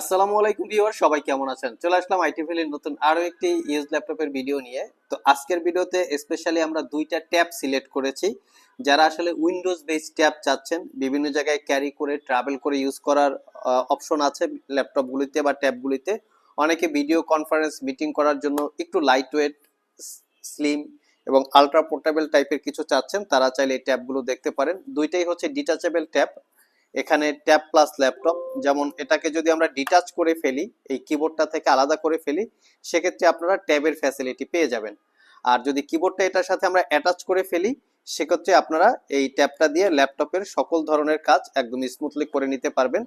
আসসালামু আলাইকুম ভিউয়ার সবাই কেমন আছেন? চলে আসলাম আইটি ফিলের নতুন আরও একটি ইউজ ল্যাপটপের ভিডিও নিয়ে। তো আজকের ভিডিওতে স্পেশালি আমরা দুইটা ট্যাব সিলেক্ট করেছি। যারা আসলে উইন্ডোজ বেস ট্যাব চাচ্ছেন, বিভিন্ন জায়গায় ক্যারি করে, ট্রাভেল করে ইউজ করার অপশন আছে ল্যাপটপগুলিতে বা ট্যাবগুলিতে। অনেকে ভিডিও কনফারেন্স, মিটিং করার জন্য একটু লাইট ওয়েট স্লিম এবং আলট্রা পোর্টেবল টাইপের কিছু চাচ্ছেন। তারা চাইলে এই ট্যাবগুলো দেখতে পারেন। দুইটাই হচ্ছে ডিটাচেবল ট্যাব। এখানে ট্যাব প্লাস ল্যাপটপ। যেমন এটাকে যদি আমরা ডিটাচ করে ফেলি, এই কিবোর্ডটা থেকে আলাদা করে ফেলি, সেক্ষেত্রে আপনারা ট্যাবের ফ্যাসিলিটি পেয়ে যাবেন। আর যদি কিবোর্ডটা এটার সাথে আমরা অ্যাটাচ করে ফেলি, সেক্ষেত্রে আপনারা এই ট্যাবটা দিয়ে ল্যাপটপের সকল ধরনের কাজ একদম স্মুথলি করে নিতে পারবেন।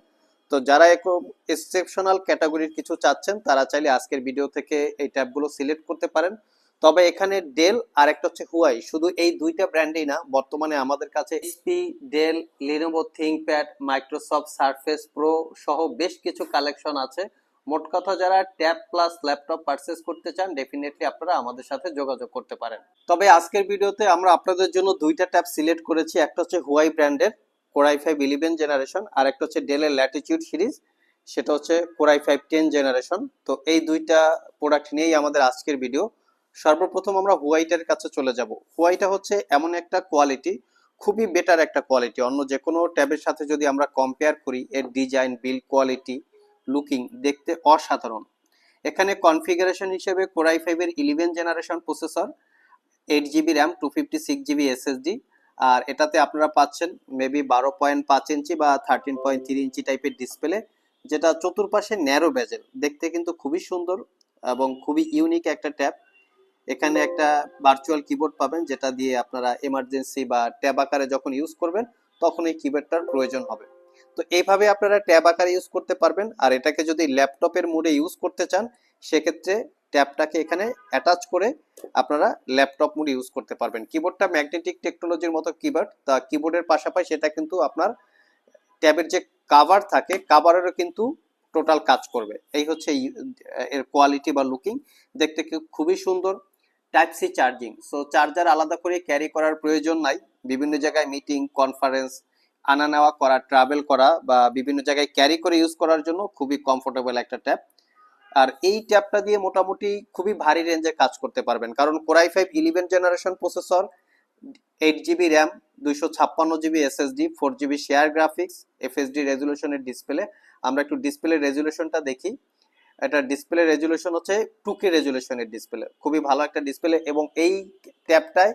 তো যারা এরকম এক্সেপশনাল ক্যাটাগরির কিছু চাচ্ছেন, তারা চাইলে আজকের ভিডিও থেকে এই ট্যাবগুলো সিলেক্ট করতে পারেন। তবে এখানে ডেল আর একটা হচ্ছে হুয়াই। শুধু এই দুইটা ব্র্যান্ডেই না, বর্তমানে আমাদের কাছে HP Dell Lenovo ThinkPad Microsoft Surface Pro সহ বেশ কিছু কালেকশন আছে। মোট কথা যারা ট্যাব প্লাস ল্যাপটপ পারচেস করতে চান ডেফিনেটলি আপনারা আমাদের সাথে যোগাযোগ করতে পারেন। তবে আজকের ভিডিওতে আমরা আপনাদের জন্য দুইটা ট্যাব সিলেক্ট করেছি। একটা হচ্ছে হুয়াই ব্র্যান্ডের core i five eleven generation আর একটা হচ্ছে ডেলের ল্যাটিটিউড সিরিজ সেটা হচ্ছে কোরাই ফাইভ টেন জেনারেশন তো এই দুইটা প্রোডাক্ট নিয়েই আমাদের আজকের ভিডিও সর্বপ্রথম আমরা হোয়াইটের কাছে চলে যাব। হোয়াইটা হচ্ছে এমন একটা কোয়ালিটি, খুবই বেটার একটা কোয়ালিটি। অন্য যে কোনো ট্যাবের সাথে যদি আমরা কম্পেয়ার করি, এর ডিজাইন বিল্ড কোয়ালিটি লুকিং দেখতে অসাধারণ। এখানে কনফিগারেশন হিসেবে কোরাই ফাইভের eleven generation processor eight GB RAM two fifty six GB SSD আর এটাতে আপনারা পাচ্ছেন মেবি বারো পয়েন্ট পাঁচ ইঞ্চি বা থার্টিন পয়েন্ট থ্রি ইঞ্চি টাইপের ডিসপ্লে যেটা চতুর্পাশে ন্যারো বেজেল দেখতে কিন্তু খুবই সুন্দর এবং খুবই ইউনিক একটা ট্যাব এখানে একটা ভার্চুয়াল কিবোর্ড পাবেন, যেটা দিয়ে আপনারা এমার্জেন্সি বা ট্যাব আকারে যখন ইউজ করবেন, তখন এই কিবোর্ডটার প্রয়োজন হবে। তো এইভাবে আপনারা ট্যাব আকারে ইউজ করতে পারবেন, আর এটাকে যদি ল্যাপটপের মোডে ইউজ করতে চান, সেক্ষেত্রে ট্যাবটাকে এখানে অ্যাটাচ করে আপনারা ল্যাপটপ মোডে ইউজ করতে পারবেন। কিবোর্ডটা ম্যাগনেটিক টেকনোলজির মতো কিবোর্ড তা কিবোর্ডের পাশাপাশি সেটা কিন্তু আপনার ট্যাবের যে কাভার থাকে কাভারেরও কিন্তু টোটাল কাজ করবে। এই হচ্ছে, এর কোয়ালিটি বা লুকিং দেখতে খুবই সুন্দর। Type C charging so charger আলাদা করে ক্যারি করার প্রয়োজন নাই। বিভিন্ন জায়গায় মিটিং কনফারেন্স আনা নেওয়া করা ট্রাভেল করা বা বিভিন্ন জায়গায় ক্যারি করে ইউজ করার জন্য খুবই কমফোর্টেবল একটা ট্যাব আর এই ট্যাবটা দিয়ে মোটামুটি খুবই ভারী রেঞ্জে কাজ করতে পারবেন। কারণ core i five eleven generation processor eight GB RAM দুইশো ছাপ্পান্ন GB SSD four GB share graphics FHD রেজুলেশনের display আমরা একটু ডিসপ্লে রেজুলেশনটা দেখি। এটা ডিসপ্লে রেজুলেশন হচ্ছে টু কে রেজুলেশনের ডিসপ্লে খুবই ভালো একটা ডিসপ্লে এবং এই ট্যাবটায়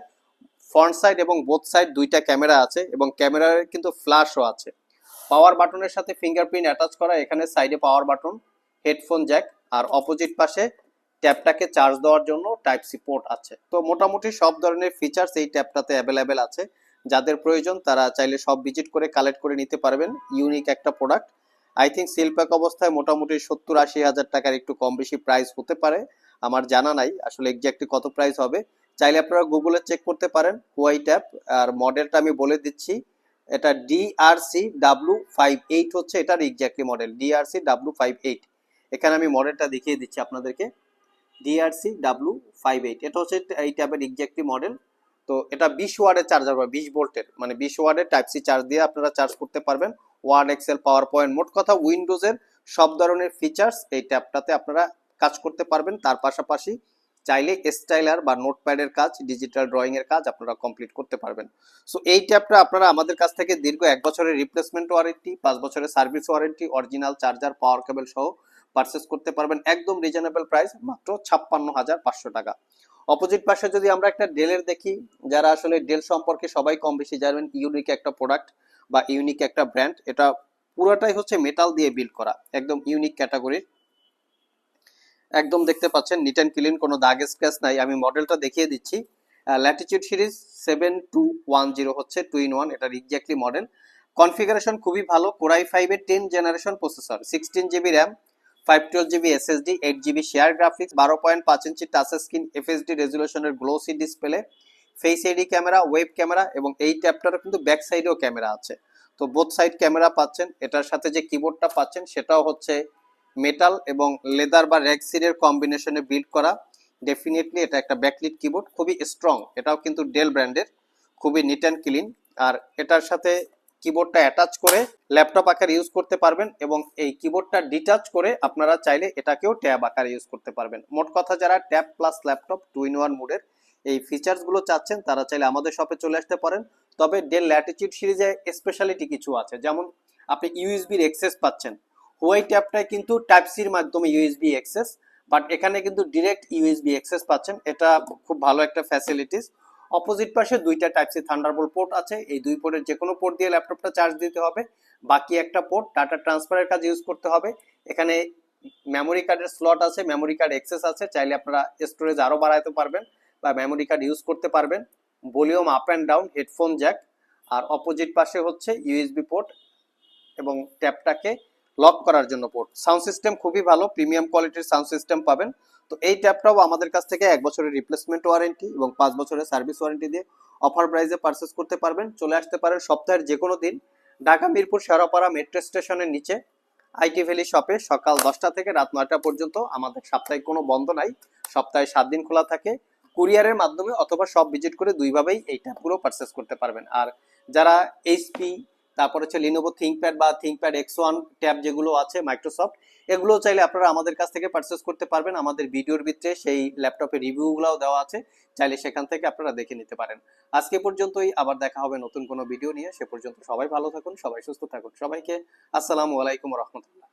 ফ্রন্ট সাইড এবং বোথ সাইড দুইটা ক্যামেরা আছে এবং ক্যামেরার কিন্তু ফ্ল্যাশও আছে। পাওয়ার বাটনের সাথে ফিঙ্গারপ্রিন্ট অ্যাটাচ করা, এখানে সাইডে পাওয়ার বাটন হেডফোন জ্যাক আর অপোজিট পাশে ট্যাবটাকে চার্জ দেওয়ার জন্য টাইপ সি পোর্ট আছে। তো মোটামুটি সব ধরনের ফিচার্স এই ট্যাবটাতে অ্যাভেলেবেল আছে। যাদের প্রয়োজন তারা চাইলে সব ভিজিট করে কালেক্ট করে নিতে পারবেন। ইউনিক একটা product I think seal pack অবস্থায় মোটামুটি সত্তর আশি হাজার টাকার একটু কম বেশি প্রাইস হতে পারে। আমার জানা নাই, আসলে এক্স্যাক্টলি কত প্রাইস হবে। চাইলে আপনারা গুগলে চেক করতে পারেন হোয়াইট অ্যাপ আর মডেলটা আমি বলে দিচ্ছি। এটা ডিআরসি ডাব্লু ফাইভ এইট হচ্ছে এটার exactly model DRC W five eight এখানে আমি মডেলটা দেখিয়ে দিচ্ছি আপনাদেরকে। ডিআরসি ডাব্লু ফাইভ এইট এটা হচ্ছে এই ট্যাবের এক্স্যাক্টলি মডেল তো এটা বিশ ওয়ার্ডের চার্জার পাবে বিশ ভোল্টের মানে বিশ ওয়ার্ডের টাইপ সি চার্জ দিয়ে আপনারা চার্জ করতে পারবেন। ওয়ার্ড এক্সেল পাওয়ার পয়েন্ট মোট কথা উইন্ডোজের সব ধরনের ফিচার্স এই ট্যাবটাতে আপনারা কাজ করতে পারবেন। তার পাশাপাশি চাইলে স্টাইলার বা নোটপ্যাডের কাজ ডিজিটাল ড্রয়িং এর কাজ আপনারা কমপ্লিট করতে পারবেন। সো এই ট্যাবটা আপনারা আমাদের কাছ থেকে দীর্ঘ এক বছরের রিপ্লেসমেন্ট ওয়ারেন্টি পাঁচ বছরের service warranty original charger power cable সহ পারচেস করতে পারবেন। একদম রিজনেবল প্রাইস মাত্র ছাপ্পান্ন হাজার পাঁচশো টাকা। অপোজিট পাশে যদি আমরা একটা ডেলের দেখি, যারা আসলে ডেল সম্পর্কে সবাই কম বেশি জানবেন ইউনিক একটা প্রোডাক্ট বা ইউনিক একটা ব্র্যান্ড এটা পুরোটাই হচ্ছে মেটাল দিয়ে বিল্ড করা, একদম ইউনিক ক্যাটাগরির একদম দেখতে পাচ্ছেন নিট অ্যান্ড ক্লিন কোনো দাগ স্ক্র্যাচ নাই। আমি মডেলটা দেখিয়ে দিচ্ছি। Latitude series seven two one zero হচ্ছে টু ইন ওয়ান এটার এক্স্যাক্টলি মডেল কনফিগারেশন খুবই ভালো কোরাই ফাইভের ten generation processor sixteen GB RAM five twelve GB SSD eight GB share graphics বারো পয়েন্ট পাঁচ inch touch screen FHD রেজুলেশনের glossy display face HD camera web camera এবং এই ট্যাবটারও কিন্তু back সাইডেও camera আছে। তো বোথ সাইড ক্যামেরা পাচ্ছেন, এটার সাথে যে কিবোর্ডটা পাচ্ছেন, সেটাও হচ্ছে মেটাল এবং লেদার বা র্যাক্সিডের কম্বিনেশনে বিল্ড করা। ডেফিনেটলি এটা একটা ব্যাকলিট কিবোর্ড খুবই স্ট্রং এটাও কিন্তু ডেল ব্র্যান্ডের খুবই নিট অ্যান্ড ক্লিন আর এটার সাথে কিবোর্ডটা অ্যাটাচ করে ল্যাপটপ আকার ইউজ করতে পারবেন এবং এই কিবোর্ডটা ডিটাচ করে আপনারা চাইলে এটাকেও ট্যাব আকার ইউজ করতে পারবেন। মোট কথা যারা tab plus laptop two in one মোডের এই ফিচার্সগুলো চাচ্ছেন, তারা চাইলে আমাদের শপে চলে আসতে পারেন। তবে ডেল ল্যাটিচিউড সিরিজে স্পেশালিটি কিছু আছে। যেমন আপনি ইউএসবির এক্সেস পাচ্ছেন। হোয়াইট ট্যাবটায় কিন্তু টাইপ সির মাধ্যমে ইউএসবি এক্সেস বাট এখানে কিন্তু ডিরেক্ট ইউএসবি এক্সেস পাচ্ছেন। এটা খুব ভালো একটা ফ্যাসিলিটিস অপোজিট পাশে দুইটা টাইপ সি থান্ডারবোল্ট পোর্ট আছে। এই দুই পোর্টের যে কোনো পোর্ট দিয়ে ল্যাপটপটা চার্জ দিতে হবে। বাকি একটা পোর্ট ডাটা ট্রান্সফারের কাজ ইউজ করতে হবে। এখানে মেমোরি কার্ডের স্লট আছে মেমোরি কার্ড এক্সেস আছে। চাইলে আপনারা স্টোরেজ আরও বাড়াতে পারবেন বা মেমোরি কার্ড ইউজ করতে পারবেন। Volume up and down headphone jack R opposite পাশে হচ্ছে ইউএসবি পোর্ট এবং ট্যাবটাকে লক করার জন্য পোর্ট সাউন্ড সিস্টেম খুবই ভালো প্রিমিয়াম কোয়ালিটির সাউন্ড সিস্টেম পাবেন। তো এই ট্যাবটাও আমাদের কাছ থেকে এক বছরের রিপ্লেসমেন্ট ওয়ারেন্টি এবং পাঁচ বছরের সার্ভিস ওয়ারেন্টি দিয়ে অফার প্রাইসে পারচেস করতে পারবেন। চলে আসতে পারেন সপ্তাহের যে কোনো দিন ঢাকা, মিরপুর শেরাপাড়া মেট্রো স্টেশনের নিচে। আইটি ভ্যালি শপে সকাল দশটা থেকে রাত নয়টা পর্যন্ত আমাদের সাপ্তাহিক কোনো বন্ধ নাই। সপ্তাহে সাত দিন খোলা থাকে। কুরিয়ারের মাধ্যমে অথবা সব ভিজিট করে দুইভাবেই এই ট্যাবগুলো পারচেস করতে পারবেন। আর যারা এইচপি তারপর হচ্ছে লিনোভো থিঙ্কপ্যাড বা থিঙ্কপ্যাড এক্স ওয়ান ট্যাব যেগুলো আছে মাইক্রোসফট এগুলো চাইলে আপনারা আমাদের কাছ থেকে পারচেস করতে পারবেন। আমাদের ভিডিওর ভিতরে সেই ল্যাপটপের রিভিউগুলোও দেওয়া আছে, চাইলে সেখান থেকে আপনারা দেখে নিতে পারেন। আজকে পর্যন্তই, আবার দেখা হবে নতুন কোনো ভিডিও নিয়ে। সে পর্যন্ত সবাই ভালো থাকুন, সবাই সুস্থ থাকুন। সবাইকে আসসালামু আলাইকুম রহমতুল্লাহ।